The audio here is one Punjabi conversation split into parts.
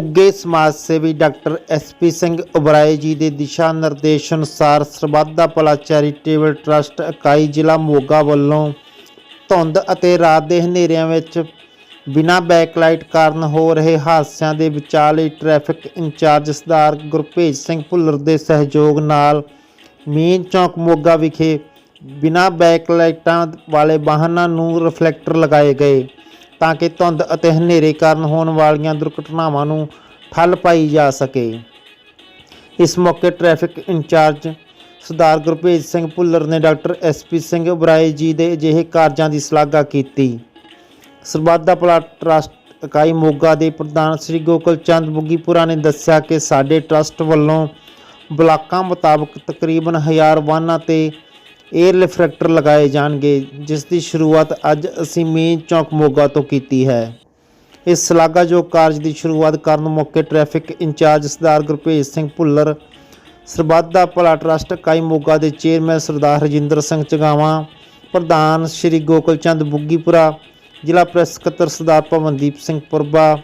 ਉੱਗੇ ਸਮਾਜ ਸੇਵੀ ਡਾਕਟਰ ਐਸਪੀ ਸਿੰਘ ਉਬਰਾਏ ਜੀ ਦੇ ਦਿਸ਼ਾ ਨਿਰਦੇਸ਼ ਅਨੁਸਾਰ ਸਰਬੱਤ ਦਾ ਭਲਾ ਚੈਰੀਟੇਬਲ ਟਰਸਟ ਇਕਾਈ ਜ਼ਿਲ੍ਹਾ ਮੋਗਾ ਵੱਲੋਂ ਧੁੰਦ ਅਤੇ ਰਾਤ ਦੇ ਹਨੇਰਿਆਂ ਵਿੱਚ ਬਿਨਾਂ ਬੈਕਲਾਈਟ ਕਾਰਨ ਹੋ ਰਹੇ ਹਾਦਸਿਆਂ ਦੇ ਬਚਾਅ ਲਈ ਟ੍ਰੈਫਿਕ ਇੰਚਾਰਜ ਸਰਦਾਰ ਗੁਰਭੇਜ ਸਿੰਘ ਭੁੱਲਰ ਦੇ ਸਹਿਯੋਗ ਨਾਲ ਮੇਨ ਚੌਕ ਮੋਗਾ ਵਿਖੇ ਬਿਨਾਂ ਬੈਕਲਾਈਟਾਂ ਵਾਲੇ ਵਾਹਨਾਂ ਨੂੰ ਰਿਫਲੈਕਟਰ ਲਗਾਏ ਗਏ। ਤਾਂ ਕਿ ਧੁੰਦ ਅਤੇ ਹਨੇਰੇ ਕਾਰਨ ਹੋਣ ਵਾਲੀਆਂ ਦੁਰਘਟਨਾਵਾਂ ਨੂੰ ਠੱਲ ਪਾਈ ਜਾ ਸਕੇ। ਇਸ ਮੌਕੇ ਟ੍ਰੈਫਿਕ ਇੰਚਾਰਜ ਸਰਦਾਰ ਗੁਰਭੇਜ ਸਿੰਘ ਭੁੱਲਰ ਨੇ ਡਾਕਟਰ ਐਸਪੀ ਸਿੰਘ ਬਰਾਏ ਜੀ ਦੇ ਅਜਿਹੇ ਕਾਰਜਾਂ ਦੀ ਸ਼ਲਾਘਾ ਕੀਤੀ। ਸਰਬੱਧਾ ਦਾ ਭਲਾ ਟਰਸਟ ਇਕਾਈ ਮੋਗਾ ਦੇ ਪ੍ਰਧਾਨ ਸ੍ਰੀ ਗੋਕਲ ਚੰਦ ਬੁੱਗੀਪੁਰਾ ਨੇ ਦੱਸਿਆ ਕਿ ਸਾਡੇ ਟਰਸਟ ਵੱਲੋਂ ਬਲਾਕਾਂ ਮੁਤਾਬਕ ਤਕਰੀਬਨ 1000 ਵਾਹਨਾਂ ਤੇ 에ਅਰ ਰਿਫਰੈਕਟਰ ਲਗਾਏ ਜਾਣਗੇ, ਜਿਸ ਦੀ ਸ਼ੁਰੂਆਤ ਅੱਜ ਅਸੀਂ ਮੇਨ ਚੌਕ ਮੋਗਾ ਤੋਂ ਕੀਤੀ ਹੈ। ਇਸ ਸ਼ਲਾਘਾਯੋਗ ਕਾਰਜ ਦੀ ਸ਼ੁਰੂਆਤ ਕਰਨ ਮੌਕੇ traffic incharge Sardar Gurbhej Singh Bhullar, Sarbat da Bhala trust ਇਕਾਈ ਮੋਗਾ ਦੇ ਚੇਅਰਮੈਨ ਸਰਦਾਰ ਰਜਿੰਦਰ ਸਿੰਘ ਚਗਾਵਾਂ, ਪ੍ਰਧਾਨ ਸ਼੍ਰੀ ਗੋਕਲ ਚੰਦ ਬੁੱਗੀਪੁਰਾ, ਜ਼ਿਲ੍ਹਾ ਪ੍ਰੈਸ ਸਕੱਤਰ ਸਰਦਾਰ ਪਵਨਦੀਪ ਸਿੰਘ ਪੁਰਬਾ,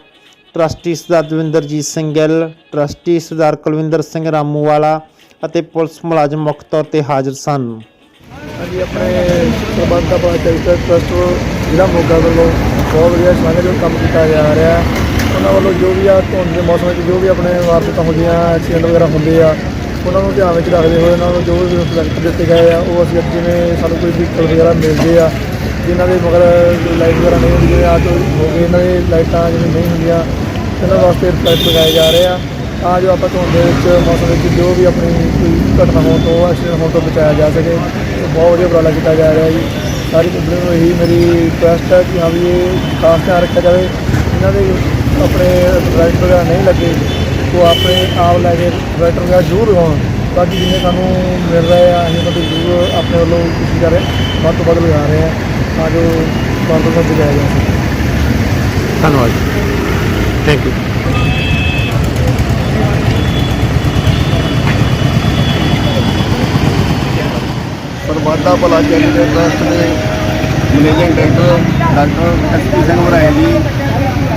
ਟਰਸਟੀ ਸਰਦਾਰ ਦਵਿੰਦਰਜੀਤ ਸਿੰਘ ਗਿੱਲ, ਟਰਸਟੀ ਸਰਦਾਰ ਕੁਲਵਿੰਦਰ ਸਿੰਘ ਰਾਮੂਵਾਲਾ ਅਤੇ ਪੁਲਿਸ ਮੁਲਾਜ਼ਮ ਮੁੱਖ ਤੌਰ ਤੇ ਹਾਜ਼ਰ ਸਨ। ਹਾਂਜੀ, ਆਪਣੇ ਪ੍ਰਬੰਧ ਦਾ ਚੈਰੀਟੇਬਲ ਟਰਸਟ ਜ਼ਿਲ੍ਹਾ ਮੋਗਾ ਵੱਲੋਂ ਬਹੁਤ ਵਧੀਆ ਸ਼ਲਾਘਾਯੋਗ ਕੰਮ ਕੀਤਾ ਜਾ ਰਿਹਾ ਹੈ। ਉਹਨਾਂ ਵੱਲੋਂ ਜੋ ਵੀ ਆ ਧੁੰਦ ਦੇ ਮੌਸਮ ਵਿੱਚ ਜੋ ਵੀ ਆਪਣੇ ਵਾਰਦਾਤਾਂ ਹੁੰਦੀਆਂ ਐਕਸੀਡੈਂਟ ਵਗੈਰਾ ਹੁੰਦੇ ਆ, ਉਹਨਾਂ ਨੂੰ ਧਿਆਨ ਵਿੱਚ ਰੱਖਦੇ ਹੋਏ ਉਹਨਾਂ ਨੂੰ ਜੋ ਵੀ ਪ੍ਰੋਜੈਕਟ ਦਿੱਤੇ ਗਏ ਆ, ਉਹ ਅਸੀਂ ਜਿਵੇਂ ਸਾਨੂੰ ਕੋਈ ਵਹੀਕਲ ਵਗੈਰਾ ਮਿਲਦੇ ਆ, ਜਿਨ੍ਹਾਂ ਦੇ ਮਗਰ ਲਾਈਟ ਵਗੈਰਾ ਨਹੀਂ ਹੁੰਦੀ ਆ ਆਟੋ ਹੋ ਗਏ ਇਹਨਾਂ ਦੇ ਲਾਈਟਾਂ ਜਿਵੇਂ ਨਹੀਂ ਹੁੰਦੀਆਂ ਇਹਨਾਂ ਵਾਸਤੇ ਰਿਫਲੈਕਟ ਲਗਾਏ ਜਾ ਰਹੇ ਆ। ਤਾਂ ਜੋ ਆਪਾਂ ਧੁੰਦ ਦੇ ਵਿੱਚ, ਮੌਸਮ ਵਿੱਚ ਜੋ ਵੀ ਆਪਣੀ ਕੋਈ ਘਟਨਾ ਹੋਣ ਤੋਂ ਐਕਸੀਡੈਂਟ ਹੋਣ ਤੋਂ ਬਚਾਇਆ ਜਾ ਸਕੇ। ਬਹੁਤ ਵਧੀਆ ਉਪਰਾਲਾ ਕੀਤਾ ਜਾ ਰਿਹਾ ਜੀ। ਸਾਰੀ ਪਬਲਿਕ ਨੂੰ ਇਹੀ ਮੇਰੀ ਰਿਕੁਐਸਟ ਹੈ ਕਿ ਹਾਂ ਵੀ ਇਹ ਖਾਸ ਧਿਆਨ ਰੱਖਿਆ ਜਾਵੇ। ਇਹਨਾਂ ਦੇ ਆਪਣੇ ਡਰਾਈਵਰ ਵਗੈਰਾ ਨਹੀਂ ਲੱਗੇ, ਉਹ ਆਪਣੇ ਆਪ ਲੈ ਕੇ ਡਰਾਈਵਰ ਵਗੈਰਾ ਜ਼ਰੂਰ ਲਗਾਉਣ ਬਾਕੀ ਜਿੰਨੇ ਸਾਨੂੰ ਮਿਲ ਰਹੇ ਆ, ਅਸੀਂ ਮਤਲਬ ਜ਼ਰੂਰ ਆਪਣੇ ਵੱਲੋਂ ਕੋਸ਼ਿਸ਼ ਕਰ ਰਹੇ ਵੱਧ ਤੋਂ ਵੱਧ ਲਗਾ ਰਹੇ ਆ ਤਾਂ ਜੋ ਬੰਦ ਤੋਂ ਬਚਾਇਆ ਜਾ ਸਕੇ। ਧੰਨਵਾਦ thank you Sarbat Bhala charitable trust ਦੇ managing director doctor S P Singh Oberoi ji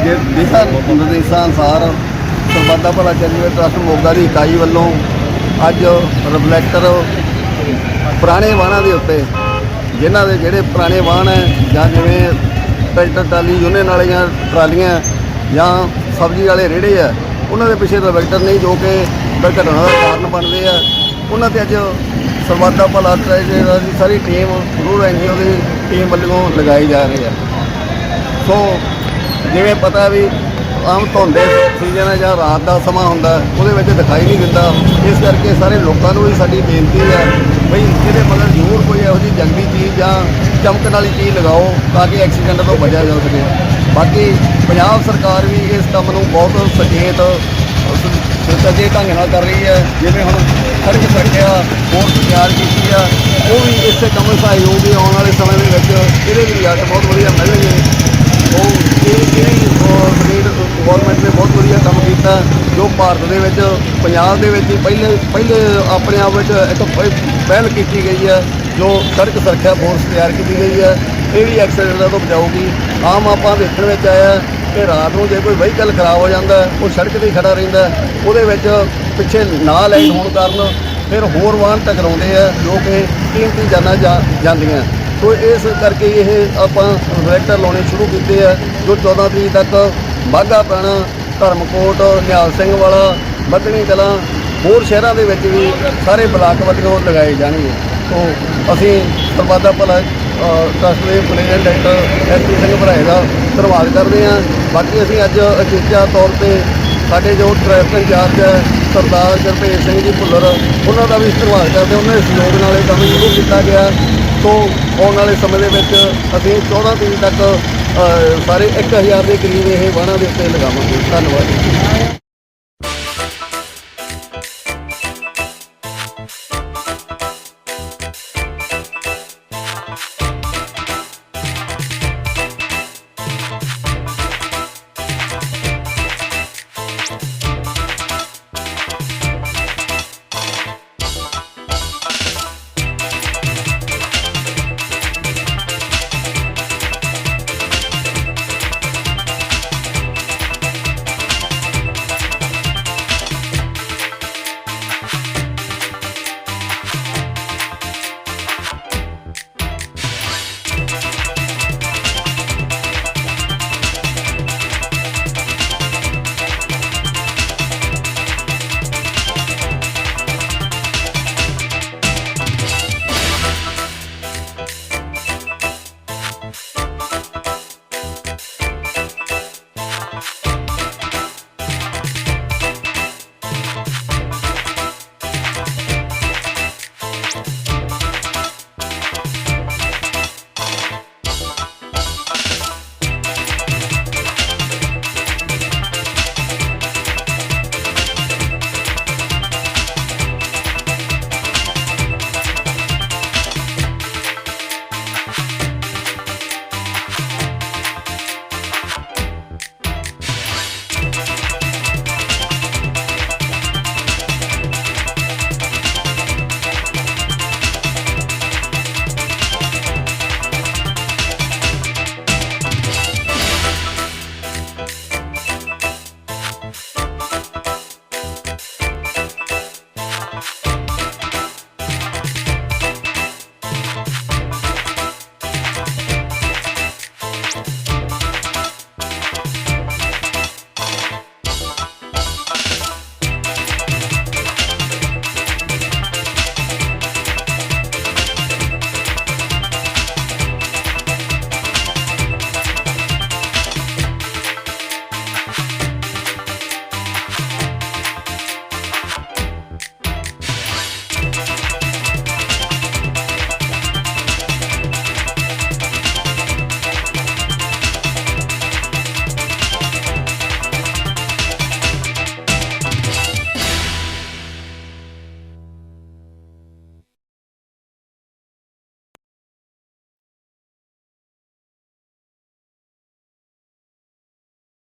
ਦੇ ਦਿਸ਼ਾ ਨਿਰਦੇਸ਼ਾਂ ਅਨੁਸਾਰ ਸਰਬੱਤ ਭਲਾ ਚੈਰੀਟੇਬਲ ਟਰਸਟ ਮੋਗਾ ਦੀ ਇਕਾਈ ਵੱਲੋਂ ਅੱਜ ਰਿਫਲੈਕਟਰ ਪੁਰਾਣੇ ਵਾਹਨਾਂ ਦੇ ਉੱਤੇ, ਜਿਨ੍ਹਾਂ ਦੇ ਜਿਹੜੇ ਪੁਰਾਣੇ ਵਾਹਨ ਹੈ, ਜਾਂ ਜਿਵੇਂ ਟਰੈਕਟਰ, ਟਰਾਲੀ, ਯੂਨੀਅਨ ਵਾਲੀਆਂ ਟਰਾਲੀਆਂ, ਜਾਂ ਸਬਜ਼ੀ ਵਾਲੇ ਰੇੜੇ ਆ ਉਹਨਾਂ ਦੇ ਪਿੱਛੇ ਰਿਫਲੈਕਟਰ ਨਹੀਂ ਜੋ ਕਿ ਦੁਰਘਟਨਾ ਦਾ ਕਾਰਨ ਬਣਦੇ ਆ। ਉਹਨਾਂ ਤੇ ਅੱਜ ਸਰਬੱਤ ਦਾ ਭਲਾ ਟਰੈਜਰ ਦੀ ਸਾਰੀ ਟੀਮ ਰੂਰ ਐਨਜੀਓ ਦੀ ਟੀਮ ਵੱਲੋਂ ਲਗਾਈ ਜਾ ਰਹੀ ਹੈ। ਸੋ ਜਿਵੇਂ ਪਤਾ ਵੀ ਆਮ ਧੁੰਦ ਸੀਜ਼ਨ ਹੈ ਜਾਂ ਰਾਤ ਦਾ ਸਮਾਂ ਹੁੰਦਾ ਉਹਦੇ ਵਿੱਚ ਦਿਖਾਈ ਨਹੀਂ ਦਿੰਦਾ। ਇਸ ਕਰਕੇ ਸਾਰੇ ਲੋਕਾਂ ਨੂੰ ਵੀ ਸਾਡੀ ਬੇਨਤੀ ਹੈ ਬਈ ਇਹਦੇ ਮਗਰ ਜ਼ਰੂਰ ਕੋਈ ਇਹੋ ਜਿਹੀ ਜੰਗੀ ਚੀਜ਼ ਜਾਂ ਚਮਕਣ ਵਾਲੀ ਚੀਜ਼ ਲਗਾਓ ਤਾਂ ਕਿ ਐਕਸੀਡੈਂਟ ਤੋਂ ਬਚਿਆ ਜਾ ਸਕੇ। ਬਾਕੀ ਪੰਜਾਬ ਸਰਕਾਰ ਵੀ ਇਸ ਕੰਮ ਨੂੰ ਬਹੁਤ ਸਚੇਤ ਸੱਜੇ ਢੰਗ ਨਾਲ ਕਰ ਰਹੀ ਹੈ। ਜਿਵੇਂ ਹੁਣ ਸੜਕ ਸੁਰੱਖਿਆ ਫੋਰਸ ਤਿਆਰ ਕੀਤੀ ਆ। ਉਹ ਵੀ ਇਸੇ ਕੰਮ ਵਿੱਚ ਸਹਿਯੋਗ ਦੇ ਆਉਣ ਵਾਲੇ ਸਮੇਂ ਦੇ ਵਿੱਚ, ਇਹਦੇ ਵੀ ਰਿਜ਼ਲਟ ਬਹੁਤ ਵਧੀਆ ਮਿਲਣਗੇ। ਉਹ ਇਹ ਇਹ ਸਟੇਟ ਗਵਰਨਮੈਂਟ ਨੇ ਬਹੁਤ ਵਧੀਆ ਕੰਮ ਕੀਤਾ, ਜੋ ਭਾਰਤ ਦੇ ਵਿੱਚ, ਪੰਜਾਬ ਦੇ ਵਿੱਚ ਹੀ ਪਹਿਲੇ ਪਹਿਲੇ ਆਪਣੇ ਆਪ ਵਿੱਚ ਇੱਕ ਪਹਿਲ ਕੀਤੀ ਗਈ ਹੈ, ਜੋ ਸੜਕ ਸੁਰੱਖਿਆ ਫੋਰਸ ਤਿਆਰ ਕੀਤੀ ਗਈ ਹੈ। ਇਹ ਵੀ ਐਕਸੀਡੈਂਟਾਂ ਤੋਂ ਬਚਾਊਗੀ। ਆਮ ਆਪਾਂ ਦੇਖਣ ਵਿੱਚ ਆਇਆ ਕਿ ਰਾਤ ਨੂੰ ਜੇ ਕੋਈ ਵਹੀਕਲ ਖਰਾਬ ਹੋ ਜਾਂਦਾ, ਉਹ ਸੜਕ ਤੇ ਹੀ ਖੜਾ ਰਹਿੰਦਾ, ਉਹਦੇ ਵਿੱਚ ਪਿੱਛੇ ਨਾ ਲਾਈਟ ਹੋਣ ਕਾਰਨ ਫਿਰ ਹੋਰ ਵਾਹਨ ਟਕਰਾਉਂਦੇ ਆ, ਜੋ ਕਿ ਕੀਮਤੀ ਜਾਨਾਂ ਜਾ ਜਾਂਦੀਆਂ। ਸੋ ਇਸ ਕਰਕੇ ਇਹ ਆਪਾਂ ਰਿਫਲੈਕਟਰ ਲਾਉਣੇ ਸ਼ੁਰੂ ਕੀਤੇ ਆ, ਜੋ 14 ਤਰੀਕ ਤੱਕ ਬਾਘਾ ਪੈਣਾ, ਧਰਮਕੋਟ, ਨਿਹਾਲ ਸਿੰਘ ਵਾਲਾ ਬੱਦਣੀ ਕਲਾਂ, ਹੋਰ ਸ਼ਹਿਰਾਂ ਦੇ ਵਿੱਚ ਵੀ ਸਾਰੇ ਬਲਾਕ ਵੱਲੋਂ ਲਗਾਏ ਜਾਣਗੇ। ਸੋ ਅਸੀਂ ਸਰਬੱਤ ਭਲਾ ਟਰਸਟ ਦੇ president doctor S P Singh Oberoi ਦਾ ਧੰਨਵਾਦ ਕਰਦੇ ਹਾਂ। ਬਾਕੀ ਅਸੀਂ ਅੱਜ ਅਚੇਚਾ ਤੌਰ ਤੇ ਸਾਡੇ ਜੋ ਟ੍ਰੈਫਿਕ ਇੰਚਾਰਜ ਹੈ ਸਰਦਾਰ ਗੁਰਭੇਜ ਸਿੰਘ ਜੀ ਭੁੱਲਰ ਉਹਨਾਂ ਦਾ ਵੀ ਧੰਨਵਾਦ ਕਰਦੇ ਹਾਂ। ਉਹਨਾਂ ਦੇ ਸਹਿਯੋਗ ਨਾਲ ਇਹ ਕੰਮ ਸ਼ੁਰੂ ਕੀਤਾ ਗਿਆ। ਸੋ ਆਉਣ ਵਾਲੇ ਸਮੇਂ ਦੇ ਵਿੱਚ ਅਸੀਂ 14 ਤਰੀਕ ਤੱਕ ਅ, ਸਾਰੇ 1000 ਦੇ ਕਰੀਬ ਇਹ ਵਾਹਨਾਂ ਦੇ ਉੱਤੇ ਲਗਾਵਾਂਗੇ। ਧੰਨਵਾਦ। ਜੀ